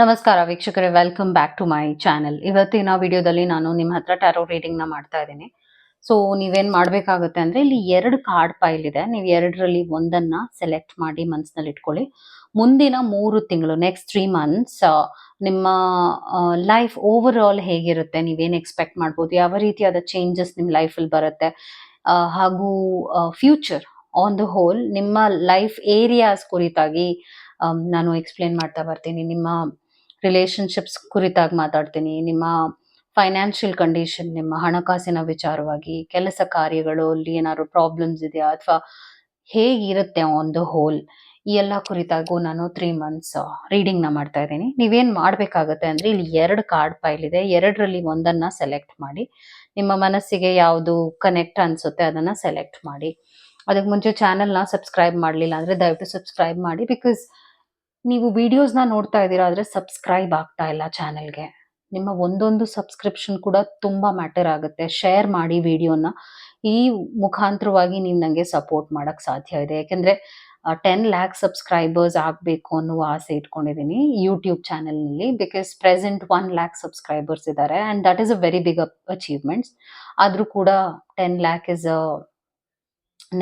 ನಮಸ್ಕಾರ ವೀಕ್ಷಕರೇ welcome back to my channel ಇವತ್ತಿನ ವಿಡಿಯೋದಲ್ಲಿ ನಾನು ನಿಮ್ಮ ಹತ್ರ ಟ್ಯಾರೋ ನ ಮಾಡ್ತಾ ಇದ್ದೀನಿ. ಸೊ ನೀವೇನ್ ಮಾಡ್ಬೇಕಾಗುತ್ತೆ ಅಂದ್ರೆ, ಇಲ್ಲಿ ಎರಡು ಕಾರ್ಡ್ ಪೈಲ್ ಇದೆ. ನೀವು ಎರಡರಲ್ಲಿ ಒಂದನ್ನ ಸೆಲೆಕ್ಟ್ ಮಾಡಿ ಮನಸ್ಸಿನಲ್ಲಿ ಇಟ್ಕೊಳ್ಳಿ. ಮುಂದಿನ ಮೂರು ತಿಂಗಳು ನೆಕ್ಸ್ಟ್ ತ್ರೀ ಮಂತ್ಸ್ ನಿಮ್ಮ ಲೈಫ್ ಓವರ್ ಆಲ್ ಹೇಗಿರುತ್ತೆ, ನೀವೇನ್ ಎಕ್ಸ್ಪೆಕ್ಟ್ ಮಾಡ್ಬೋದು, ಯಾವ ರೀತಿಯಾದ ಚೇಂಜಸ್ ನಿಮ್ಮ ಲೈಫಲ್ಲಿ ಬರುತ್ತೆ ಹಾಗೂ ಫ್ಯೂಚರ್ ಆನ್ ದ ಹೋಲ್ ನಿಮ್ಮ ಲೈಫ್ ಏರಿಯಾಸ್ ಕುರಿತಾಗಿ ನಾನು ಎಕ್ಸ್ಪ್ಲೇನ್ ಮಾಡ್ತಾ ಬರ್ತೀನಿ. ನಿಮ್ಮ ರಿಲೇಶನ್ಶಿಪ್ಸ್ ಕುರಿತಾಗಿ ಮಾತಾಡ್ತೀನಿ. ನಿಮ್ಮ ಫೈನಾನ್ಷಿಯಲ್ ಕಂಡೀಷನ್ ನಿಮ್ಮ ಹಣಕಾಸಿನ ವಿಚಾರವಾಗಿ ಕೆಲಸ ಕಾರ್ಯಗಳು ಅಲ್ಲಿ ಏನಾದ್ರು ಪ್ರಾಬ್ಲಮ್ಸ್ ಇದೆಯಾ ಅಥವಾ ಹೇಗಿರುತ್ತೆ ಒಂದು ಹೋಲ್ ಈ ಎಲ್ಲ ಕುರಿತಾಗೂ ನಾನು ತ್ರೀ ಮಂತ್ಸ್ ರೀಡಿಂಗ್ನ ಮಾಡ್ತಾ ಇದ್ದೀನಿ. ನೀವೇನ್ ಮಾಡ್ಬೇಕಾಗತ್ತೆ ಅಂದ್ರೆ ಇಲ್ಲಿ ಎರಡು ಕಾರ್ಡ್ ಫೈಲ್ ಇದೆ. ಎರಡರಲ್ಲಿ ಒಂದನ್ನ ಸೆಲೆಕ್ಟ್ ಮಾಡಿ. ನಿಮ್ಮ ಮನಸ್ಸಿಗೆ ಯಾವುದು ಕನೆಕ್ಟ್ ಅನ್ಸುತ್ತೆ ಅದನ್ನ ಸೆಲೆಕ್ಟ್ ಮಾಡಿ. ಅದಕ್ಕೆ ಮುಂಚೆ ಚಾನೆಲ್ನ ಸಬ್ಸ್ಕ್ರೈಬ್ ಮಾಡಲಿಲ್ಲ ಅಂದ್ರೆ ದಯವಿಟ್ಟು ಸಬ್ಸ್ಕ್ರೈಬ್ ಮಾಡಿ ಬಿಕಾಸ್ ನೀವು ವಿಡಿಯೋಸ್ನ ನೋಡ್ತಾ ಇದ್ದೀರಾ ಆದರೆ ಸಬ್ಸ್ಕ್ರೈಬ್ ಆಗ್ತಾ ಇಲ್ಲ ಚಾನಲ್ಗೆ ನಿಮ್ಮ ಒಂದೊಂದು ಸಬ್ಸ್ಕ್ರಿಪ್ಷನ್ ಕೂಡ ತುಂಬ ಮ್ಯಾಟರ್ ಆಗುತ್ತೆ. ಶೇರ್ ಮಾಡಿ ವಿಡಿಯೋನ ಈ ಮುಖಾಂತರವಾಗಿ ನೀವು ನನಗೆ ಸಪೋರ್ಟ್ ಮಾಡೋಕ್ಕೆ ಸಾಧ್ಯ ಇದೆ. ಯಾಕೆಂದರೆ ಟೆನ್ ಲ್ಯಾಕ್ ಸಬ್ಸ್ಕ್ರೈಬರ್ಸ್ ಆಗಬೇಕು ಅನ್ನುವ ಆಸೆ ಇಟ್ಕೊಂಡಿದ್ದೀನಿ ಯೂಟ್ಯೂಬ್ ಚಾನಲ್ನಲ್ಲಿ because present one lakh subscribers ಇದ್ದಾರೆ and that is a very big achievements ಆದರೂ ಕೂಡ ten lakh is a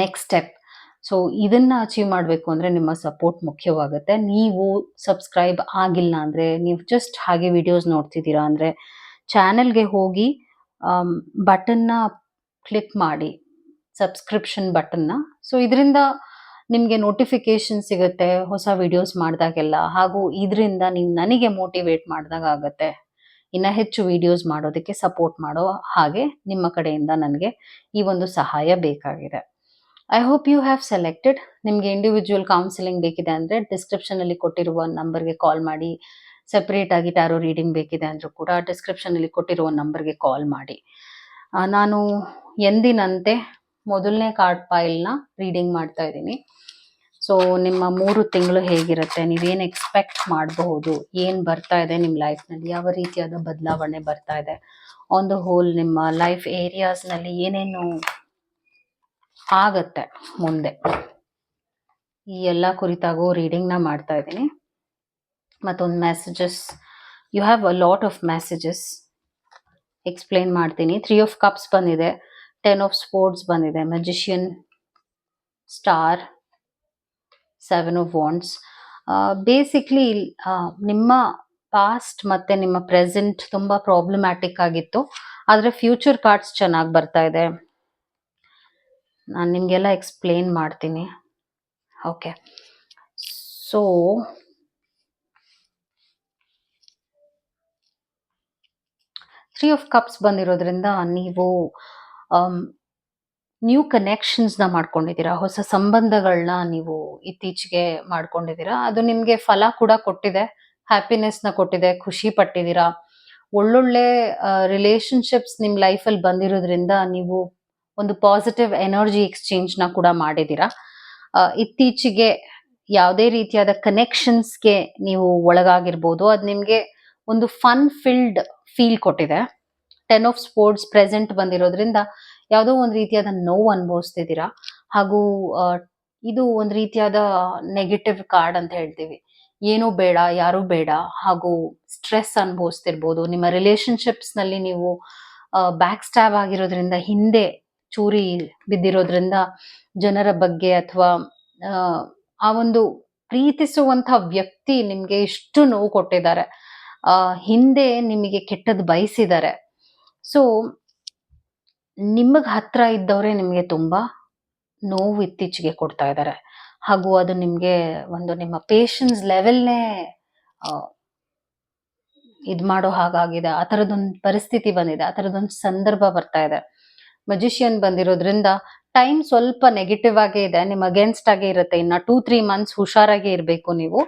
next step so ಇದನ್ನ ಅಚೀವ್ ಮಾಡಬೇಕು ಅಂದ್ರೆ ನಿಮ್ಮ ಸಪೋರ್ಟ್ ಮುಖ್ಯವಾಗುತ್ತೆ. ನೀವು ಸಬ್ಸ್ಕ್ರೈಬ್ ಆಗಿಲ್ಲ ಅಂದ್ರೆ, ನೀವು ಜಸ್ಟ್ ಹಾಗೆ ವಿಡಿಯೋಸ್ ನೋಡ್ತಿದ್ದೀರಾ ಅಂದ್ರೆ ಚಾನೆಲ್ಗೆ ಹೋಗಿ ಬಟನ್ನ ಕ್ಲಿಕ್ ಮಾಡಿ ಸಬ್ಸ್ಕ್ರಿಪ್ಷನ್ ಬಟನ್ನ ಸೊ ಇದರಿಂದ ನಿಮಗೆ ನೋಟಿಫಿಕೇಶನ್ ಸಿಗುತ್ತೆ, ಹೊಸ ವಿಡಿಯೋಸ್ ಮಾಡಿದಾಗೆಲ್ಲ. ಹಾಗೂ ಇದರಿಂದ ನೀವು ನನಗೆ ಮೋಟಿವೇಟ್ ಮಾಡಿದಾಗ ಆಗುತ್ತೆ. ಇನ್ನ ಹೆಚ್ಚು ವಿಡಿಯೋಸ್ ಮಾಡೋದಕ್ಕೆ ಸಪೋರ್ಟ್ ಮಾಡೋ ಹಾಗೆ ನಿಮ್ಮ ಕಡೆಯಿಂದ ನನಗೆ ಈ ಒಂದು ಸಹಾಯ ಬೇಕಾಗಿದೆ. I hope you have selected ನಿಮಗೆ ಇಂಡಿವಿಜುವಲ್ ಕೌನ್ಸಿಲಿಂಗ್ ಬೇಕಿದೆ ಅಂದರೆ ಡಿಸ್ಕ್ರಿಪ್ಷನಲ್ಲಿ ಕೊಟ್ಟಿರುವ ನಂಬರ್ಗೆ ಕಾಲ್ ಮಾಡಿ. ಸೆಪರೇಟ್ ಆಗಿ ಟ್ಯಾರೋ ರೀಡಿಂಗ್ ಬೇಕಿದೆ ಅಂದರೂ ಕೂಡ ಡಿಸ್ಕ್ರಿಪ್ಷನಲ್ಲಿ ಕೊಟ್ಟಿರುವ ನಂಬರ್ಗೆ ಕಾಲ್ ಮಾಡಿ. ನಾನು ಎಂದಿನಂತೆ ಮೊದಲನೇ ಕಾರ್ಡ್ ಫೈಲ್ನ ರೀಡಿಂಗ್ ಮಾಡ್ತಾ ಇದ್ದೀನಿ. ಸೊ ನಿಮ್ಮ ಮೂರು ತಿಂಗಳು ಹೇಗಿರುತ್ತೆ, ನೀವೇನು ಎಕ್ಸ್ಪೆಕ್ಟ್ ಮಾಡಬಹುದು, ಏನು ಬರ್ತಾ ಇದೆ ನಿಮ್ಮ ಲೈಫ್ನಲ್ಲಿ ಯಾವ ರೀತಿಯಾದ ಬದಲಾವಣೆ ಬರ್ತಾ ಇದೆ ಆನ್ ದ ಹೋಲ್ ನಿಮ್ಮ ಲೈಫ್ ಏರಿಯಾಸ್ನಲ್ಲಿ ಏನೇನು ಆಗತ್ತೆ ಮುಂದೆ. ಈ ಎಲ್ಲ ಕುರಿತಾಗೂ ರೀಡಿಂಗ್ನ ಮಾಡ್ತಾ ಇದ್ದೀನಿ. ಮತ್ತೊಂದು messages you have a lot of messages explain ಮಾಡ್ತೀನಿ. ತ್ರೀ ಆಫ್ ಕಪ್ಸ್ ಬಂದಿದೆ. ಟೆನ್ ಆಫ್ ಸ್ಪೋರ್ಟ್ಸ್ ಬಂದಿದೆ. Magician star seven of wands basically ನಿಮ್ಮ ಪಾಸ್ಟ್ ಮತ್ತು ನಿಮ್ಮ ಪ್ರೆಸೆಂಟ್ ತುಂಬ ಪ್ರಾಬ್ಲಮ್ಯಾಟಿಕ್ ಆಗಿತ್ತು. ಆದರೆ ಫ್ಯೂಚರ್ ಕಾರ್ಡ್ಸ್ ಚೆನ್ನಾಗಿ ಬರ್ತಾ ಇದೆ. ನಾನು ನಿಮಗೆಲ್ಲ ಎಕ್ಸ್ಪ್ಲೇನ್ ಮಾಡ್ತೀನಿ. Okay so three of cups ಬಂದಿರೋದ್ರಿಂದ ನೀವು ನ್ಯೂ ಕನೆಕ್ಷನ್ಸ್ನ ಮಾಡ್ಕೊಂಡಿದ್ದೀರಾ? ಹೊಸ ಸಂಬಂಧಗಳನ್ನ ನೀವು ಇತ್ತೀಚೆಗೆ ಮಾಡ್ಕೊಂಡಿದ್ದೀರಾ? ಅದು ನಿಮಗೆ ಫಲ ಕೂಡ ಕೊಟ್ಟಿದೆ. ಹ್ಯಾಪಿನೆಸ್ನ ಕೊಟ್ಟಿದೆ. ಖುಷಿ ಪಟ್ಟಿದ್ದೀರಾ? ಒಳ್ಳೊಳ್ಳೆ ರಿಲೇಶನ್ಶಿಪ್ಸ್ ನಿಮ್ಮ ಲೈಫಲ್ಲಿ ಬಂದಿರೋದ್ರಿಂದ ನೀವು ಒಂದು ಪಾಸಿಟಿವ್ ಎನರ್ಜಿ ಎಕ್ಸ್ಚೇಂಜ್ನ ಕೂಡ ಮಾಡಿದ್ದೀರಾ? ಇತ್ತೀಚೆಗೆ ಯಾವುದೇ ರೀತಿಯಾದ ಕನೆಕ್ಷನ್ಸ್ಗೆ ನೀವು ಒಳಗಾಗಿರ್ಬೋದು. ಅದು ನಿಮಗೆ ಒಂದು ಫನ್ ಫಿಲ್ಡ್ ಫೀಲ್ ಕೊಟ್ಟಿದೆ. ಟೆನ್ ಆಫ್ ಸ್ಪೋರ್ಟ್ಸ್ ಪ್ರೆಸೆಂಟ್ ಬಂದಿರೋದ್ರಿಂದ ಯಾವುದೋ ಒಂದು ರೀತಿಯಾದ ನೋವು ಅನುಭವಿಸ್ತಿದ್ದೀರಾ? ಹಾಗೂ ಇದು ಒಂದು ರೀತಿಯಾದ ನೆಗೆಟಿವ್ ಕಾರ್ಡ್ ಅಂತ ಹೇಳ್ತೀವಿ. ಏನೂ ಬೇಡ, ಯಾರೂ ಬೇಡ, ಹಾಗೂ ಸ್ಟ್ರೆಸ್ ಅನುಭವಿಸ್ತಿರ್ಬೋದು. ನಿಮ್ಮ ರಿಲೇಶನ್ಶಿಪ್ಸ್ನಲ್ಲಿ ನೀವು ಬ್ಯಾಕ್ ಸ್ಟ್ಯಾಬ್ ಆಗಿರೋದ್ರಿಂದ ಹಿಂದೆ ಚೂರಿ ಬಿದ್ದಿರೋದ್ರಿಂದ ಜನರ ಬಗ್ಗೆ ಅಥವಾ, ಆ ಒಂದು ಪ್ರೀತಿಸುವಂತ ವ್ಯಕ್ತಿ ನಿಮ್ಗೆ ಇಷ್ಟು ನೋವು ಕೊಟ್ಟಿದ್ದಾರೆ. ಹಿಂದೆ ನಿಮಗೆ ಕೆಟ್ಟದ್ದು ಬಯಸಿದ್ದಾರೆ. ಸೊ, ನಿಮಗೆ ಹತ್ರ ಇದ್ದವರೇ ನಿಮಗೆ ತುಂಬಾ ನೋವು ಇತ್ತೀಚೆಗೆ ಕೊಡ್ತಾ ಇದ್ದಾರೆ. ಹಾಗೂ ಅದು ನಿಮಗೆ ಒಂದು ನಿಮ್ಮ ಪೇಷನ್ಸ್ ಲೆವೆಲ್ನೇ ಇದು ಮಾಡೋ ಹಾಗಾಗಿದೆ. ಆ ಥರದೊಂದು ಪರಿಸ್ಥಿತಿ ಬಂದಿದೆ. ಆ ಥರದೊಂದು ಸಂದರ್ಭ ಬರ್ತಾ ಇದೆ. ಮಜಿಷಿಯನ್ ಬಂದಿರೋದ್ರಿಂದ ಟೈಮ್ ಸ್ವಲ್ಪ ನೆಗೆಟಿವ್ ಆಗೇ ಇದೆ ನಿಮ್ಮ ಅಗೇನ್ಸ್ಟ್ ಆಗೇ ಇರುತ್ತೆ. ಇನ್ನ ಟೂ ತ್ರೀ ಮಂತ್ಸ್ ಹುಷಾರಾಗಿ ಇರಬೇಕು ನೀವು.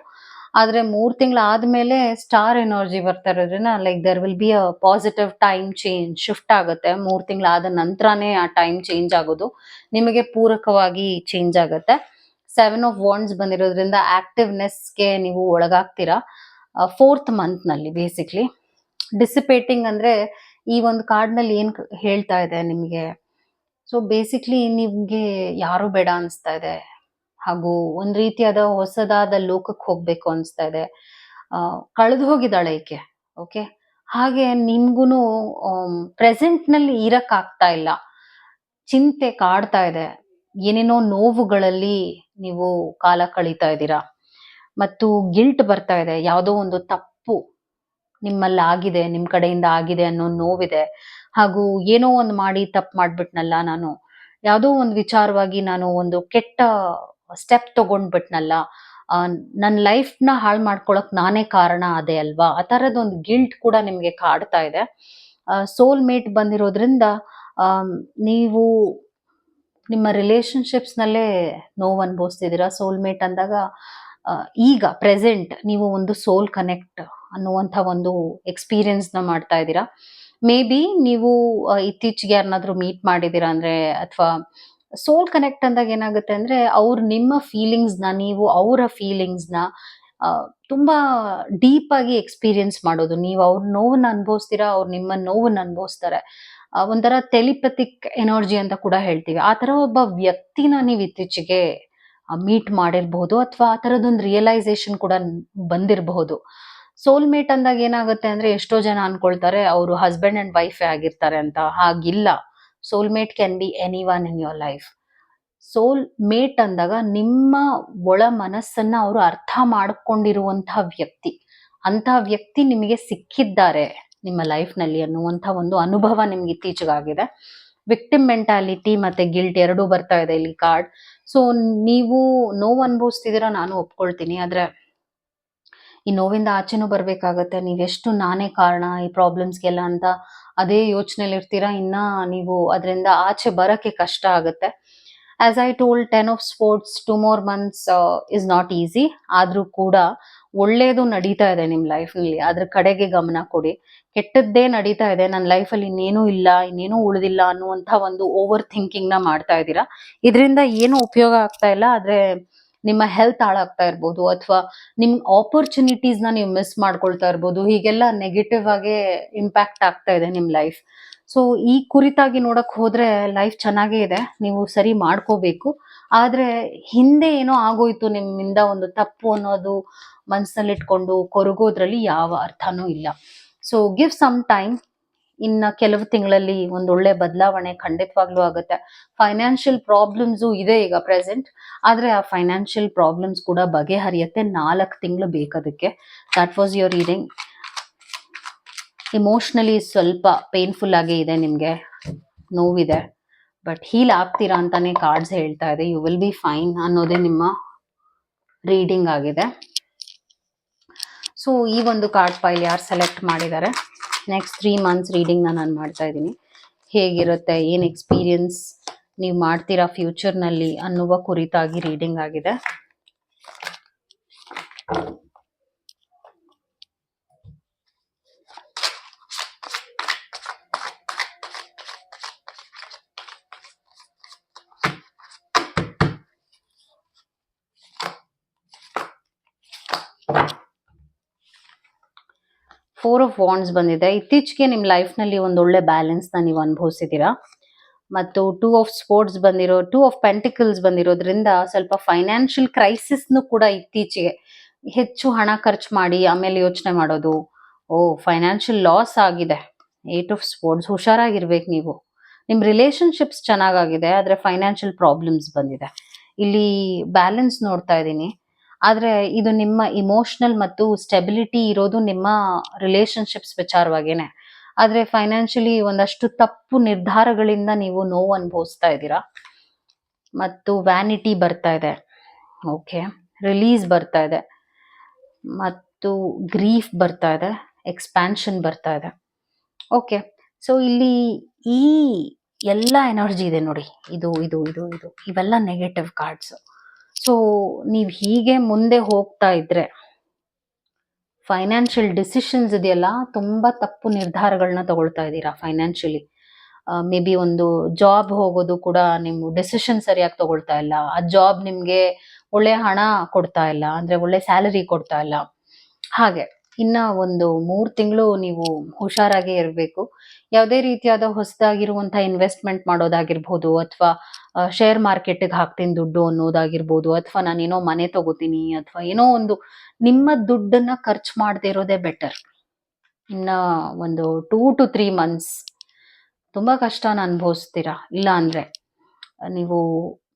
ಆದ್ರೆ ಮೂರು ತಿಂಗಳು ಆದಮೇಲೆ ಸ್ಟಾರ್ ಎನರ್ಜಿ ಬರ್ತಾ ಇರೋದ್ರಿಂದ like there will be a positive time change shift ಆಗುತ್ತೆ. ಮೂರು ತಿಂಗಳ ಆದ ನಂತರನೇ ಆ ಟೈಮ್ ಚೇಂಜ್ ಆಗೋದು. ನಿಮಗೆ ಪೂರಕವಾಗಿ ಚೇಂಜ್ ಆಗುತ್ತೆ. ಸೆವೆನ್ ಆಫ್ ವಾಂಡ್ಸ್ ಬಂದಿರೋದ್ರಿಂದ ಆಕ್ಟಿವ್ನೆಸ್ಗೆ ನೀವು ಒಳಗಾಗ್ತೀರಾ. ಫೋರ್ತ್ ಮಂತ್ನಲ್ಲಿ ಬೇಸಿಕ್ಲಿ ಡಿಸಿಪೇಟಿಂಗ್ ಅಂದ್ರೆ ಈ ಒಂದು ಕಾರ್ಡ್ನಲ್ಲಿ ಏನು ಹೇಳ್ತಾ ಇದೆ ನಿಮಗೆ? ಸೊ ಬೇಸಿಕ್ಲಿ ನಿಮ್ಗೆ ಯಾರು ಬೇಡ ಅನಿಸ್ತಾ ಇದೆ. ಹಾಗೂ ಒಂದ್ ರೀತಿಯಾದ ಹೊಸದಾದ ಲೋಕಕ್ಕೆ ಹೋಗ್ಬೇಕು ಅನಿಸ್ತಾ ಇದೆ. ಕಳೆದು ಹೋಗಿದ್ದಾಳೆ ಈಕೆ ಓಕೆ ಹಾಗೆ ನಿಮ್ಗೂನು ಪ್ರೆಸೆಂಟ್ನಲ್ಲಿ ಇರಕ್ ಆಗ್ತಾ ಇಲ್ಲ. ಚಿಂತೆ ಕಾಡ್ತಾ ಇದೆ. ಏನೇನೋ ನೋವುಗಳಲ್ಲಿ ನೀವು ಕಾಲ ಕಳೀತಾ ಇದ್ದೀರಾ. ಮತ್ತು ಗಿಲ್ಟ್ ಬರ್ತಾ ಇದೆ. ಯಾವುದೋ ಒಂದು ತಪ್ಪು ನಿಮ್ಮಲ್ಲಿ ಆಗಿದೆ ನಿಮ್ಮ ಕಡೆಯಿಂದ ಆಗಿದೆ ಅನ್ನೋ ನೋವಿದೆ. ಹಾಗೂ ಏನೋ ಒಂದು ಮಾಡಿ ತಪ್ಪು ಮಾಡ್ಬಿಟ್ನಲ್ಲ ನಾನು. ಯಾವುದೋ ಒಂದು ವಿಚಾರವಾಗಿ ನಾನು ಒಂದು ಕೆಟ್ಟ ಸ್ಟೆಪ್ ತಗೊಂಡ್ಬಿಟ್ನಲ್ಲ ನನ್ನ ಲೈಫ್ನ ಹಾಳು ಮಾಡ್ಕೊಳಕ್ ನಾನೇ ಕಾರಣ ಅದೇ ಅಲ್ವಾ? ಆ ತರದ ಒಂದು ಗಿಲ್ಟ್ ಕೂಡ ನಿಮಗೆ ಕಾಡ್ತಾ ಇದೆ. ಸೋಲ್ ಮೇಟ್ ಬಂದಿರೋದ್ರಿಂದ ನೀವು ನಿಮ್ಮ ರಿಲೇಶನ್ಶಿಪ್ಸ್ ನಲ್ಲೇ ನೋವು ಅನುಭವಿಸ್ತಿದ್ದೀರಾ? ಸೋಲ್ಮೇಟ್ ಅಂದಾಗ ಈಗ ಪ್ರೆಸೆಂಟ್ ನೀವು ಒಂದು ಸೋಲ್ ಕನೆಕ್ಟ್ ಅನ್ನುವಂಥ ಒಂದು ಎಕ್ಸ್ಪೀರಿಯನ್ಸ್ನ ಮಾಡ್ತಾ ಇದ್ದೀರಾ? ಮೇ ಬಿ ನೀವು ಇತ್ತೀಚೆಗೆ ಯಾರನ್ನಾದ್ರೂ ಮೀಟ್ ಮಾಡಿದ್ದೀರಾ ಅಂದರೆ ಅಥವಾ ಸೋಲ್ ಕನೆಕ್ಟ್ ಅಂದಾಗ ಏನಾಗುತ್ತೆ ಅಂದ್ರೆ ಅವ್ರು ನಿಮ್ಮ ಫೀಲಿಂಗ್ಸ್ನ ನೀವು ಅವರ ಫೀಲಿಂಗ್ಸ್ನ ಆ, ತುಂಬಾ ಡೀಪ್ ಆಗಿ ಎಕ್ಸ್ಪೀರಿಯನ್ಸ್ ಮಾಡೋದು. ನೀವು ಅವ್ರ ನೋವನ್ನ ಅನುಭವಿಸ್ತೀರಾ ಅವ್ರು ನಿಮ್ಮ ನೋವನ್ನ ಅನುಭವಿಸ್ತಾರೆ. ಒಂಥರ ಟೆಲಿಪತಿಕ್ ಎನರ್ಜಿ ಅಂತ ಕೂಡ ಹೇಳ್ತೀವಿ. ಆ ತರ ಒಬ್ಬ ವ್ಯಕ್ತಿನ ನೀವು ಇತ್ತೀಚೆಗೆ ಮೀಟ್ ಮಾಡಿರ್ಬಹುದು ಅಥವಾ ಆ ತರದೊಂದು ರಿಯಲೈಸೇಷನ್ ಕೂಡ ಬಂದಿರಬಹುದು. ಸೋಲ್ಮೇಟ್ ಅಂದಾಗ ಏನಾಗುತ್ತೆ ಅಂದ್ರೆ ಎಷ್ಟೋ ಜನ ಅನ್ಕೊಳ್ತಾರೆ ಅವರು ಹಸ್ಬೆಂಡ್ ಅಂಡ್ ವೈಫ್ ಆಗಿರ್ತಾರೆ ಅಂತ. ಹಾಗಿಲ್ಲ. Soulmate can be any one in your life soulmate ಅಂದಾಗ ನಿಮ್ಮ ಒಳ ಮನಸ್ಸನ್ನ ಅವರು ಅರ್ಥ ಮಾಡಿಕೊಂಡಿರುವಂತಹ ವ್ಯಕ್ತಿ. ಅಂತಹ ವ್ಯಕ್ತಿ ನಿಮಗೆ ಸಿಕ್ಕಿದ್ದಾರೆ ನಿಮ್ಮ ಲೈಫ್ನಲ್ಲಿ ಅನ್ನುವಂಥ ಒಂದು ಅನುಭವ ನಿಮ್ಗೆ ಇತ್ತೀಚೆಗಾಗಿದೆ ವಿಕ್ಟಿಮ್ ಮೆಂಟಾಲಿಟಿ ಮತ್ತೆ ಗಿಲ್ಟ್ ಎರಡೂ ಬರ್ತಾ ಇದೆ ಇಲ್ಲಿ ಕಾರ್ಡ್ ಸೊ ನೀವು ನೋವು ಅನುಭವಿಸ್ತಿದ್ದೀರಾ ನಾನು ಒಪ್ಕೊಳ್ತೀನಿ. ಆದರೆ, ಈ ನೋವಿಂದ ಆಚೆನೂ ಬರ್ಬೇಕಾಗತ್ತೆ. ನೀವೆಷ್ಟು ನಾನೇ ಕಾರಣ ಈ ಪ್ರಾಬ್ಲಮ್ಸ್ಗೆಲ್ಲ ಅಂತ ಅದೇ ಯೋಚನೆಯಲ್ಲಿ ಇರ್ತೀರಾ ಇನ್ನ ನೀವು ಅದರಿಂದ ಆಚೆ ಬರಕ್ಕೆ ಕಷ್ಟ ಆಗುತ್ತೆ. As I told ten of swords two more months is not easy ಆದ್ರೂ ಕೂಡ ಒಳ್ಳೇದು ನಡೀತಾ ಇದೆ ನಿಮ್ ಲೈಫ್ನಲ್ಲಿ ಅದ್ರ ಕಡೆಗೆ ಗಮನ ಕೊಡಿ. ಕೆಟ್ಟದ್ದೇ ನಡೀತಾ ಇದೆ. ನನ್ನ ಲೈಫಲ್ಲಿ ಇನ್ನೇನೂ ಇಲ್ಲ, ಇನ್ನೇನೂ ಉಳಿದಿಲ್ಲ ಅನ್ನುವಂಥ ಒಂದು ಓವರ್ ಥಿಂಕಿಂಗ್ನ ಮಾಡ್ತಾ ಇದ್ದೀರಾ. ಇದರಿಂದ ಏನು ಉಪಯೋಗ ಆಗ್ತಾ ಇಲ್ಲ, ಆದ್ರೆ ನಿಮ್ಮ ಹೆಲ್ತ್ ಹಾಳಾಗ್ತಾ ಇರ್ಬೋದು, ಅಥವಾ ನಿಮ್ ಆಪರ್ಚುನಿಟೀಸ್ನ ನೀವು ಮಿಸ್ ಮಾಡ್ಕೊಳ್ತಾ ಇರ್ಬೋದು. ಹೀಗೆಲ್ಲ ನೆಗೆಟಿವ್ ಆಗಿ ಇಂಪ್ಯಾಕ್ಟ್ ಆಗ್ತಾ ಇದೆ ನಿಮ್ ಲೈಫ್ ಸೊ ಈ ಕುರಿತಾಗಿ ನೋಡಕ್ ಹೋದ್ರೆ ಲೈಫ್ ಚೆನ್ನಾಗೇ ಇದೆ. ನೀವು ಸರಿ ಮಾಡ್ಕೋಬೇಕು. ಆದ್ರೆ ಹಿಂದೆ ಏನೋ ಆಗೋಯ್ತು ನಿಮ್ಮಿಂದ ಒಂದು ತಪ್ಪು ಅನ್ನೋದು ಮನಸ್ಸಲ್ಲಿ ಇಟ್ಕೊಂಡು ಕೊರಗೋದ್ರಲ್ಲಿ ಯಾವ ಅರ್ಥನೂ ಇಲ್ಲ. ಸೊ ಗಿವ್ ಸಮ್ ಟೈಮ್ ಇನ್ನ ಕೆಲವು ತಿಂಗಳಲ್ಲಿ ಒಂದೊಳ್ಳೆ ಬದಲಾವಣೆ ಖಂಡಿತವಾಗ್ಲೂ ಆಗುತ್ತೆ. ಫೈನಾನ್ಷಿಯಲ್ ಪ್ರಾಬ್ಲಮ್ಸ್ ಇದೆ ಈಗ ಪ್ರೆಸೆಂಟ್ ಆದ್ರೆ ಆ ಫೈನಾನ್ಷಿಯಲ್ ಪ್ರಾಬ್ಲಮ್ಸ್ ಕೂಡ ಬಗೆಹರಿಯತ್ತೆ ನಾಲ್ಕು ತಿಂಗಳು ಬೇಕದಕ್ಕೆ that was your reading emotionally ಸ್ವಲ್ಪ ಪೇನ್ಫುಲ್ ಆಗೇ ಇದೆ ನಿಮಗೆ. ನೋವಿದೆ. ಬಟ್ ಹೀಲ್ ಆಗ್ತೀರಾ ಅಂತಾನೆ ಕಾರ್ಡ್ಸ್ ಹೇಳ್ತಾ ಇದೆ. ಯು ವಿಲ್ ಬಿ ಫೈನ್ ಅನ್ನೋದೇ ನಿಮ್ಮ ರೀಡಿಂಗ್ ಆಗಿದೆ. ಸೊ ಈ ಒಂದು ಕಾರ್ಡ್ ಫೈಲ್ ಯಾರು ಸೆಲೆಕ್ಟ್ ಮಾಡಿದ್ದಾರೆ? ನೆಕ್ಸ್ಟ್ ತ್ರೀ ಮಂತ್ಸ್ ರೀಡಿಂಗ್ನ ನಾನು ಮಾಡ್ತಾ ಇದ್ದೀನಿ. ಹೇಗಿರುತ್ತೆ? ಏನು ಎಕ್ಸ್ಪೀರಿಯನ್ಸ್ ನೀವು ಮಾಡ್ತೀರಾ ಫ್ಯೂಚರ್ನಲ್ಲಿ ಅನ್ನುವ ಕುರಿತಾಗಿ ರೀಡಿಂಗ್ ಆಗಿದೆ. ಫೋರ್ ಆಫ್ ವಾಂಡ್ಸ್ ಬಂದಿದೆ. ಇತ್ತೀಚೆಗೆ ನಿಮ್ಮ ಲೈಫ್ನಲ್ಲಿ ಒಳ್ಳೆ ಬ್ಯಾಲೆನ್ಸ್ನ ನೀವು ಅನುಭವಿಸಿದ್ದೀರಾ ಮತ್ತು ಟೂ ಆಫ್ ಸ್ಪೋರ್ಟ್ಸ್ ಬಂದಿರೋ ಟೂ ಆಫ್ ಪೆಂಟಿಕಲ್ಸ್ ಬಂದಿರೋದ್ರಿಂದ ಸ್ವಲ್ಪ ಫೈನಾನ್ಷಿಯಲ್ ಕ್ರೈಸಿಸ್ನು ಕೂಡ ಇತ್ತೀಚೆಗೆ ಹೆಚ್ಚು ಹಣ ಖರ್ಚು ಮಾಡಿ ಆಮೇಲೆ ಯೋಚನೆ ಮಾಡೋದು. ಓ ಫೈನಾನ್ಷಿಯಲ್ ಲಾಸ್ ಆಗಿದೆ. ಏಟ್ ಆಫ್ ಸ್ಪೋರ್ಟ್ಸ್ ಹುಷಾರಾಗಿರ್ಬೇಕು ನೀವು. ನಿಮ್ಮ ರಿಲೇಶನ್ಶಿಪ್ಸ್ ಚೆನ್ನಾಗಾಗಿದೆ, ಆದರೆ ಫೈನಾನ್ಷಿಯಲ್ ಪ್ರಾಬ್ಲಮ್ಸ್ ಬಂದಿದೆ. ಇಲ್ಲಿ ಬ್ಯಾಲೆನ್ಸ್ ನೋಡ್ತಾ ಇದ್ದೀನಿ. ಆದ್ರೆ ಇದು ನಿಮ್ಮ ಇಮೋಷ್ನಲ್ ಮತ್ತು ಸ್ಟೆಬಿಲಿಟಿ ಇರೋದು ನಿಮ್ಮ ರಿಲೇಶನ್ಶಿಪ್ಸ್ ವಿಚಾರವಾಗೇನೆ. ಆದರೆ ಫೈನಾನ್ಷಿಯಲಿ ಒಂದಷ್ಟು ತಪ್ಪು ನಿರ್ಧಾರಗಳಿಂದ ನೀವು ನೋವು ಅನುಭವಿಸ್ತಾ ಇದ್ದೀರಾ? ಮತ್ತು ವ್ಯಾನಿಟಿ ಬರ್ತಾ ಇದೆ. ಓಕೆ ರಿಲೀಸ್ ಬರ್ತಾ ಇದೆ. ಮತ್ತು ಗ್ರೀಫ್ ಬರ್ತಾ ಇದೆ. ಎಕ್ಸ್ಪ್ಯಾನ್ಷನ್ ಬರ್ತಾ ಇದೆ. ಓಕೆ ಸೊ ಇಲ್ಲಿ ಈ ಎಲ್ಲ ಎನರ್ಜಿ ಇದೆ ನೋಡಿ. ಇದು ಇದು ಇದು ಇದು. ಇವೆಲ್ಲ ನೆಗೆಟಿವ್ ಕಾರ್ಡ್ಸ್ ಸೊ ನೀವು ಹೀಗೆ ಮುಂದೆ ಹೋಗ್ತಾ ಇದ್ರೆ ಫೈನಾನ್ಷಿಯಲ್ ಡಿಸಿಷನ್ಸ್ ಇದೆಯಲ್ಲ ತುಂಬಾ ತಪ್ಪು ನಿರ್ಧಾರಗಳನ್ನ ತಗೊಳ್ತಾ ಇದ್ದೀರಾ ಫೈನಾನ್ಷಿಯಲಿ ಮೇ ಬಿ ಒಂದು ಜಾಬ್ ಹೋಗೋದು ಕೂಡ ನಿಮ್ಮ ಡಿಸಿಷನ್ ಸರಿಯಾಗಿ ತಗೊಳ್ತಾ ಇಲ್ಲ. ಆ ಜಾಬ್ ನಿಮ್ಗೆ ಒಳ್ಳೆ ಹಣ ಕೊಡ್ತಾ ಇಲ್ಲ, ಅಂದ್ರೆ ಒಳ್ಳೆ ಸ್ಯಾಲರಿ ಕೊಡ್ತಾ ಇಲ್ಲ. ಹಾಗೆ. ಇನ್ನ ಒಂದು ಮೂರು ತಿಂಗಳು ನೀವು ಹುಷಾರಾಗಿ ಇರಬೇಕು. ಯಾವುದೇ ರೀತಿಯಾದ ಹೊಸದಾಗಿರುವಂತ ಇನ್ವೆಸ್ಟ್ಮೆಂಟ್ ಮಾಡೋದಾಗಿರ್ಬೋದು ಅಥವಾ ಶೇರ್ ಮಾರ್ಕೆಟ್ಗೆ ಹಾಕ್ತೀನಿ ದುಡ್ಡು ಅನ್ನೋದಾಗಿರ್ಬೋದು ಅಥವಾ ನಾನೇನೋ ಮನೆ ತಗೋತೀನಿ ಅಥವಾ ಏನೋ ಒಂದು ನಿಮ್ಮ ದುಡ್ಡನ್ನ ಖರ್ಚು ಮಾಡದೇ ಇರೋದೇ ಬೆಟರ್ ಇನ್ನ ಒಂದು ಟೂ ಟು ತ್ರೀ ಮಂತ್ಸ್ ತುಂಬಾ ಕಷ್ಟನ ಅನುಭವಿಸ್ತೀರಾ? ಇಲ್ಲ ಅಂದ್ರೆ, ನೀವು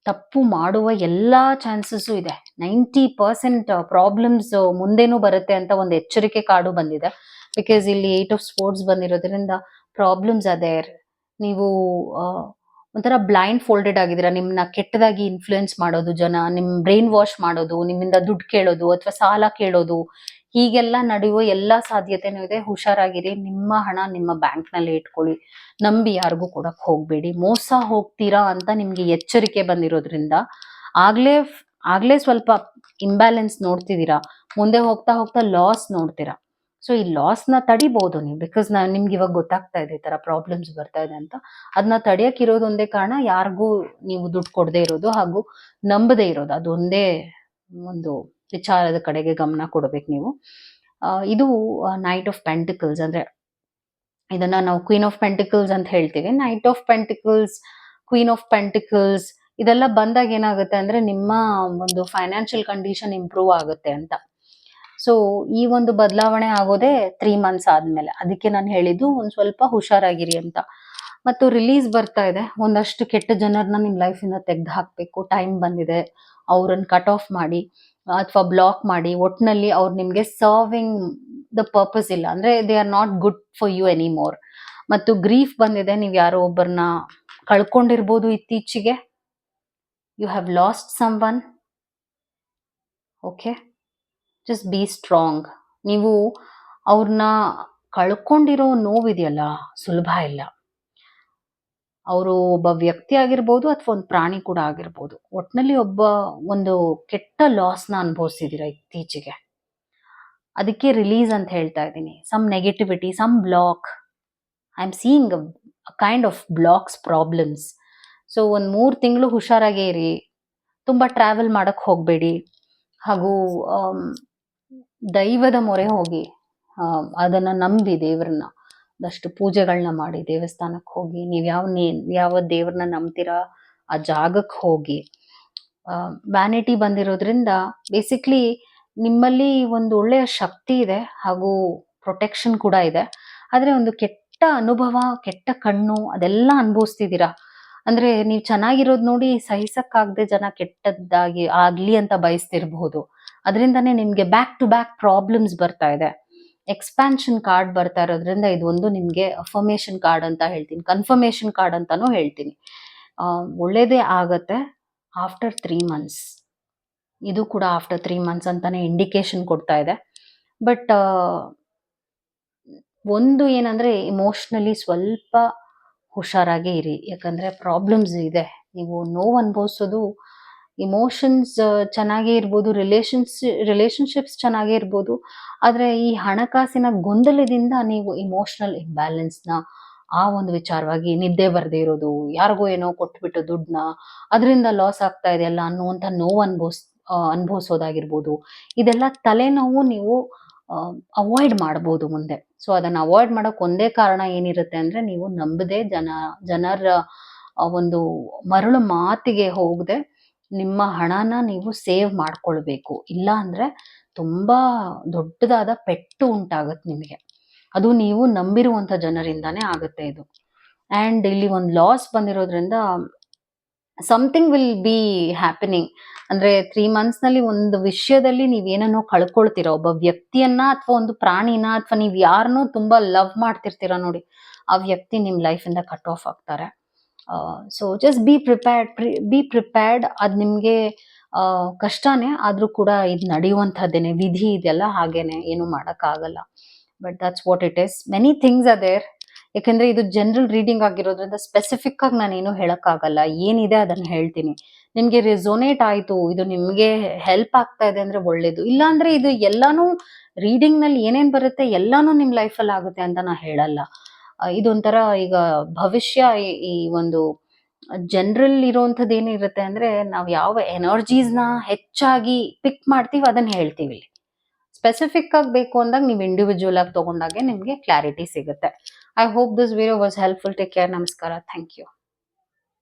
ತಪ್ಪು ಮಾಡುವ ಎಲ್ಲ ಚಾನ್ಸಸ್ಸು ಇದೆ. ನೈಂಟಿ ಪರ್ಸೆಂಟ್ ಪ್ರಾಬ್ಲಮ್ಸ್ ಮುಂದೆನೂ ಬರುತ್ತೆ ಅಂತ ಒಂದು ಎಚ್ಚರಿಕೆ ಕಾರ್ಡು ಬಂದಿದೆ. ಬಿಕಾಸ್ ಇಲ್ಲಿ ಏಟ್ ಆಫ್ ಸ್ಪೋರ್ಟ್ಸ್ ಬಂದಿರೋದ್ರಿಂದ ಪ್ರಾಬ್ಲಮ್ಸ್ ಅದೇ ನೀವು ಒಂಥರ ಬ್ಲೈಂಡ್ ಫೋಲ್ಡೆಡ್ ಆಗಿದ್ದೀರಾ. ನಿಮ್ಮನ್ನ ಕೆಟ್ಟದಾಗಿ ಇನ್ಫ್ಲುಯೆನ್ಸ್ ಮಾಡೋದು ಜನ ನಿಮ್ಮ ಬ್ರೈನ್ ವಾಶ್ ಮಾಡೋದು, ನಿಮ್ಮಿಂದ ದುಡ್ಡು ಕೇಳೋದು, ಅಥವಾ ಸಾಲ ಕೇಳೋದು ಹೀಗೆಲ್ಲ ನಡೆಯುವ ಎಲ್ಲಾ ಸಾಧ್ಯತೆನೂ ಇದೆ. ಹುಷಾರಾಗಿರಿ. ನಿಮ್ಮ ಹಣ ನಿಮ್ಮ ಬ್ಯಾಂಕ್ನಲ್ಲಿ ಇಟ್ಕೊಳ್ಳಿ. ನಂಬಿ ಯಾರಿಗೂ ಕೊಡಕ್ ಹೋಗ್ಬೇಡಿ. ಮೋಸ ಹೋಗ್ತೀರಾ ಅಂತ ನಿಮ್ಗೆ ಎಚ್ಚರಿಕೆ ಬಂದಿರೋದ್ರಿಂದ ಆಗ್ಲೇ ಆಗ್ಲೇ ಸ್ವಲ್ಪ ಇಂಬ್ಯಾಲೆನ್ಸ್ ನೋಡ್ತಿದ್ದೀರಾ. ಮುಂದೆ ಹೋಗ್ತಾ ಹೋಗ್ತಾ ಲಾಸ್ ನೋಡ್ತೀರಾ. ಸೊ ಈ ಲಾಸ್ನ ತಡಿಬಹುದು ನೀವು. ಬಿಕಾಸ್ ನಾ, ನಿಮ್ಗೆ ಇವಾಗ ಗೊತ್ತಾಗ್ತಾ ಇದೆ ಈ ತರ ಪ್ರಾಬ್ಲಮ್ಸ್ ಬರ್ತಾ ಇದೆ ಅಂತ. ಅದನ್ನ ತಡಿಯಕ್ ಇರೋದೊಂದೇ ಕಾರಣ ಯಾರಿಗೂ ನೀವು ದುಡ್ಡು ಕೊಡದೆ ಇರೋದು ಹಾಗೂ ನಂಬದೇ ಇರೋದು. ಅದೊಂದೇ ಒಂದು ವಿಚಾರದ ಕಡೆಗೆ ಗಮನ ಕೊಡ್ಬೇಕು ನೀವು. ಇದು ನೈಟ್ ಆಫ್ ಪೆಂಟಿಕಲ್ಸ್ ಅಂದ್ರೆ ಇದನ್ನ ನಾವು ಕ್ವೀನ್ ಆಫ್ ಪೆಂಟಿಕಲ್ಸ್ ಅಂತ ಹೇಳ್ತೀವಿ. Knight of pentacles queen of pentacles ಇದೆಲ್ಲ ಬಂದಾಗ ಏನಾಗುತ್ತೆ ಅಂದ್ರೆ ನಿಮ್ಮ ಒಂದು ಫೈನಾನ್ಷಿಯಲ್ ಕಂಡೀಷನ್ ಇಂಪ್ರೂವ್ ಆಗುತ್ತೆ ಅಂತ. ಸೊ ಈ ಒಂದು ಬದಲಾವಣೆ ಆಗೋದೇ ತ್ರೀ ಮಂತ್ಸ್ ಆದ್ಮೇಲೆ. ಅದಕ್ಕೆ ನಾನು ಹೇಳಿದ್ದು ಒಂದು ಸ್ವಲ್ಪ ಹುಷಾರಾಗಿರಿ ಅಂತ. ಮತ್ತು ರಿಲೀಸ್ ಬರ್ತಾ ಇದೆ. ಒಂದಷ್ಟು ಕೆಟ್ಟ ಜನರನ್ನ ನಿಮ್ಮ ಲೈಫಿಂದ ತೆಗೆದು ಹಾಕಬೇಕು. ಟೈಮ್ ಬಂದಿದೆ. ಅವ್ರನ್ನ ಕಟ್ ಆಫ್ ಮಾಡಿ. ಅಥವಾ ಬ್ಲಾಕ್ ಮಾಡಿ, ಒಟ್ನಲ್ಲಿ ಅವ್ರು ನಿಮಗೆ ಸರ್ವಿಂಗ್ ದ ಪರ್ಪಸ್ ಇಲ್ಲ. ಅಂದ್ರೆ they are not good for you any more ಮತ್ತು ಗ್ರೀಫ್ ಬಂದಿದೆ, ನೀವು ಯಾರೋ ಒಬ್ಬರನ್ನ ಕಳ್ಕೊಂಡಿರ್ಬೋದು ಇತ್ತೀಚೆಗೆ. You have lost someone okay just be strong ನೀವು ಅವ್ರನ್ನ ಕಳ್ಕೊಂಡಿರೋ ನೋವಿದೆಯಲ್ಲ, ಸುಲಭ ಇಲ್ಲ. ಅವರು ಒಬ್ಬ ವ್ಯಕ್ತಿ ಆಗಿರ್ಬೋದು ಅಥವಾ ಒಂದು ಪ್ರಾಣಿ ಕೂಡ ಆಗಿರ್ಬೋದು. ಒಟ್ನಲ್ಲಿ ಒಬ್ಬ ಒಂದು ಕೆಟ್ಟ ಲಾಸ್ನ ಅನುಭವಿಸಿದೀರ ಇತ್ತೀಚೆಗೆ? ಅದಕ್ಕೆ ರಿಲೀಸ್ ಅಂತ ಹೇಳ್ತಾ ಇದ್ದೀನಿ. Some negativity some block I am seeing kind of blocks problems so ಒಂದು ಮೂರು ತಿಂಗಳು ಹುಷಾರಾಗೇ ಇರಿ. ತುಂಬ ಟ್ರಾವೆಲ್ ಮಾಡೋಕ್ಕೆ ಹೋಗಬೇಡಿ. ಹಾಗೂ ದೈವದ ಮೊರೆ ಹೋಗಿ. ಅದನ್ನ ನಂಬಿ ದೇವ್ರನ್ನ. ಒಂದಷ್ಟು ಪೂಜೆಗಳನ್ನ ಮಾಡಿ ದೇವಸ್ಥಾನಕ್ಕೆ ಹೋಗಿ, ನೀವು ಯಾವ, ನೇ, ಯಾವ ದೇವ್ರನ್ನ ನಂಬ್ತೀರಾ ಆ ಜಾಗಕ್ಕೆ ಹೋಗಿ ವ್ಯಾನಿಟಿ ಬಂದಿರೋದ್ರಿಂದ ಬೇಸಿಕ್ಲಿ ನಿಮ್ಮಲ್ಲಿ ಒಂದು ಒಳ್ಳೆಯ ಶಕ್ತಿ ಇದೆ ಹಾಗೂ ಪ್ರೊಟೆಕ್ಷನ್ ಕೂಡ ಇದೆ. ಆದ್ರೆ ಒಂದು ಕೆಟ್ಟ ಅನುಭವ, ಕೆಟ್ಟ ಕಣ್ಣು ಅದೆಲ್ಲ ಅನುಭವಿಸ್ತಿದ್ದೀರಾ? ಅಂದ್ರೆ ನೀವು ಚೆನ್ನಾಗಿರೋದು ನೋಡಿ ಸಹಿಸಕ್ಕಾಗದೆ ಜನ ಕೆಟ್ಟದ್ದಾಗಿ ಆಗ್ಲಿ ಅಂತ ಬಯಸ್ತಿರ್ಬಹುದು. ಅದರಿಂದಾನೇ ನಿಮಗೆ ಬ್ಯಾಕ್ ಟು ಬ್ಯಾಕ್ ಪ್ರಾಬ್ಲಮ್ಸ್ ಬರ್ತಾ ಇದೆ. ಎಕ್ಸ್ಪ್ಯಾನ್ಷನ್ ಕಾರ್ಡ್ ಬರ್ತಾ ಇರೋದ್ರಿಂದ ಇದು ಒಂದು ನಿಮಗೆ ಅಫರ್ಮೇಶನ್ ಕಾರ್ಡ್ ಅಂತ ಹೇಳ್ತೀನಿ. ಕನ್ಫರ್ಮೇಷನ್ ಕಾರ್ಡ್ ಅಂತಾನೂ ಹೇಳ್ತೀನಿ. ಒಳ್ಳೇದೇ ಆಗತ್ತೆ ಆಫ್ಟರ್ ತ್ರೀ ಮಂತ್ಸ್ ಇದು ಕೂಡ ಆಫ್ಟರ್ ತ್ರೀ ಮಂತ್ಸ್ ಅಂತಾನೆ ಇಂಡಿಕೇಶನ್ ಕೊಡ್ತಾ ಇದೆ. ಬಟ್ ಒಂದು ಏನಂದರೆ ಇಮೋಷ್ನಲಿ ಸ್ವಲ್ಪ ಹುಷಾರಾಗಿ ಇರಿ. ಯಾಕಂದರೆ ಪ್ರಾಬ್ಲಮ್ಸ್ ಇದೆ. ನೀವು ನೋವು ಅನುಭವಿಸೋದು ಇಮೋಷನ್ಸ್ ಚೆನ್ನಾಗೇ ಇರ್ಬೋದು ರಿಲೇಷನ್ಸ್ ರಿಲೇಷನ್ಶಿಪ್ಸ್ ಚೆನ್ನಾಗೇ ಇರ್ಬೋದು. ಆದರೆ ಈ ಹಣಕಾಸಿನ ಗೊಂದಲದಿಂದ ನೀವು ಇಮೋಷನಲ್ ಇಂಬ್ಯಾಲೆನ್ಸ್ನ ಆ ಒಂದು ವಿಚಾರವಾಗಿ ನಿದ್ದೆ ಬರದೇ ಇರೋದು, ಯಾರಿಗೋ ಏನೋ ಕೊಟ್ಬಿಟ್ಟು ದುಡ್ಡನ್ನ ಅದರಿಂದ ಲಾಸ್ ಆಗ್ತಾ ಇದೆಯಲ್ಲ ಅನ್ನುವಂಥ ನೋವು ಅನ್ಭವಿಸ್ ಅನುಭವಿಸೋದಾಗಿರ್ಬೋದು. ಇದೆಲ್ಲ ತಲೆನೋವು ನೀವು ಅವಾಯ್ಡ್ ಮಾಡ್ಬೋದು ಮುಂದೆ. ಸೊ ಅದನ್ನು ಅವಾಯ್ಡ್ ಮಾಡೋಕೆ ಒಂದೇ ಕಾರಣ ಏನಿರುತ್ತೆ ಅಂದರೆ ನೀವು ನಂಬದೆ ಜನ, ಜನರ ಒಂದು ಮರಳು ಮಾತಿಗೆ ಹೋಗದೆ ನಿಮ್ಮ ಹಣನ ನೀವು ಸೇವ್ ಮಾಡ್ಕೊಳ್ಬೇಕು. ಇಲ್ಲ ಅಂದ್ರೆ ತುಂಬಾ ದೊಡ್ಡದಾದ ಪೆಟ್ಟು ಉಂಟಾಗುತ್ತೆ ನಿಮಗೆ. ಅದು ನೀವು ನಂಬಿರುವಂತ ಜನರಿಂದಾನೇ ಆಗುತ್ತೆ ಇದು. ಆ್ಯಂಡ್ ಇಲ್ಲಿ ಒಂದು ಲಾಸ್ ಬಂದಿರೋದ್ರಿಂದ ಸಮಥಿಂಗ್ ವಿಲ್ ಬಿ ಹ್ಯಾಪನಿಂಗ್ ಅಂದ್ರೆ ತ್ರೀ ಮಂತ್ಸ್ನಲ್ಲಿ ಒಂದು ವಿಷಯದಲ್ಲಿ ನೀವ್ ಏನನ್ನೋ ಕಳ್ಕೊಳ್ತೀರ, ಒಬ್ಬ ವ್ಯಕ್ತಿಯನ್ನ ಅಥವಾ ಒಂದು ಪ್ರಾಣಿನ ಅಥವಾ ನೀವು ಯಾರನ್ನೂ ತುಂಬಾ ಲವ್ ಮಾಡ್ತಿರ್ತೀರ ನೋಡಿ, ಆ ವ್ಯಕ್ತಿ ನಿಮ್ಮ ಲೈಫ್ ಇಂದ ಕಟ್ ಆಫ್ ಆಗ್ತಾರೆ. So just be prepared be prepared ಅದು ನಿಮ್ಗೆ ಕಷ್ಟನೇ, ಆದ್ರೂ ಕೂಡ ಇದು ನಡೆಯುವಂತಹದ್ದೇನೆ ವಿಧಿ ಇದೆಲ್ಲ ಹಾಗೇನೆ, ಏನು ಮಾಡೋಕ್ಕಾಗಲ್ಲ. But that's what it is many things other there ಯಾಕಂದ್ರೆ ಇದು ಜನರಲ್ ರೀಡಿಂಗ್ ಆಗಿರೋದ್ರಿಂದ ಸ್ಪೆಸಿಫಿಕ್ ಆಗಿ ನಾನು ಏನು ಹೇಳಕ್ಕಾಗಲ್ಲ. ಏನಿದೆ ಅದನ್ನ ಹೇಳ್ತೀನಿ. ನಿಮ್ಗೆ ರೆಸೋನೇಟ್ ಆಯಿತು, ಇದು ನಿಮ್ಗೆ ಹೆಲ್ಪ್ ಆಗ್ತಾ ಇದೆ ಅಂದರೆ ಒಳ್ಳೇದು. ಇಲ್ಲ ಅಂದ್ರೆ ಇದು ಎಲ್ಲಾನು ರೀಡಿಂಗ್ನಲ್ಲಿ ಏನೇನ್ ಬರುತ್ತೆ ಎಲ್ಲಾನು ನಿಮ್ಮ ಲೈಫಲ್ಲಿ ಆಗುತ್ತೆ ಅಂತ ನಾ ಹೇಳಲ್ಲ. ಇದೊಂಥರ ಈಗ ಭವಿಷ್ಯ ಈ- ಒಂದು ಜನರಲ್ ಇರುವಂಥದ್ದು ಏನಿರುತ್ತೆ ಅಂದ್ರೆ ನಾವು ಯಾವ ಎನರ್ಜೀಸ್ನ ಹೆಚ್ಚಾಗಿ ಪಿಕ್ ಮಾಡ್ತೀವಿ ಅದನ್ನ ಹೇಳ್ತೀವಿ ಇಲ್ಲಿ. ಸ್ಪೆಸಿಫಿಕ್ ಆಗಿ ಬೇಕು ಅಂದಾಗ ನೀವು ಇಂಡಿವಿಜುವಲ್ ಆಗಿ ತಗೊಂಡಾಗೆ ನಿಮಗೆ ಕ್ಲಾರಿಟಿ ಸಿಗುತ್ತೆ. I hope this video was helpful take care ನಮಸ್ಕಾರ. Thank you